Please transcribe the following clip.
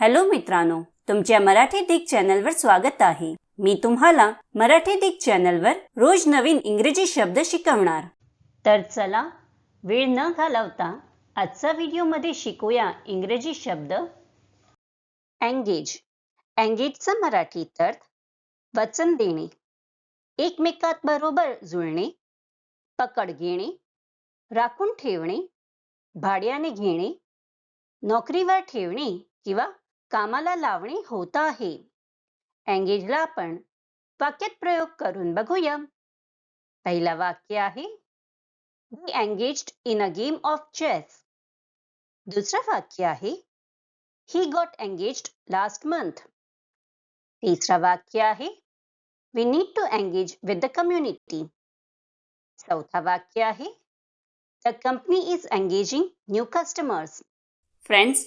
Hello मित्रांनो तुमच्या मराठी दिग चॅनलवर स्वागत आहे. मी तुम्हाला मराठी दिग चॅनलवर रोज नवीन इंग्रजी शब्द शिकवणार. तर चला वेळ न घालवता आजचा व्हिडिओमध्ये शिकूया इंग्रजी शब्द. अँगेज अँगेजचा मराठीत अर्थ वचन देणे. एकमेकात बरोबर जुळणे पकड घेणे राखून ठेवणे भाड्याने घेणे नोकरीवर ठेवणे किंवा कामाला लावणे होत आहे अँगेजला आपण वाक्यात प्रयोग करून बघूया पहिलं वाक्य आहे मी engage in a game of chess दुसरं वाक्य आहे he got engaged last month तिसरं वाक्य आहे we need to engage with the community चौथा वाक्य आहे the company is engaging new customers friends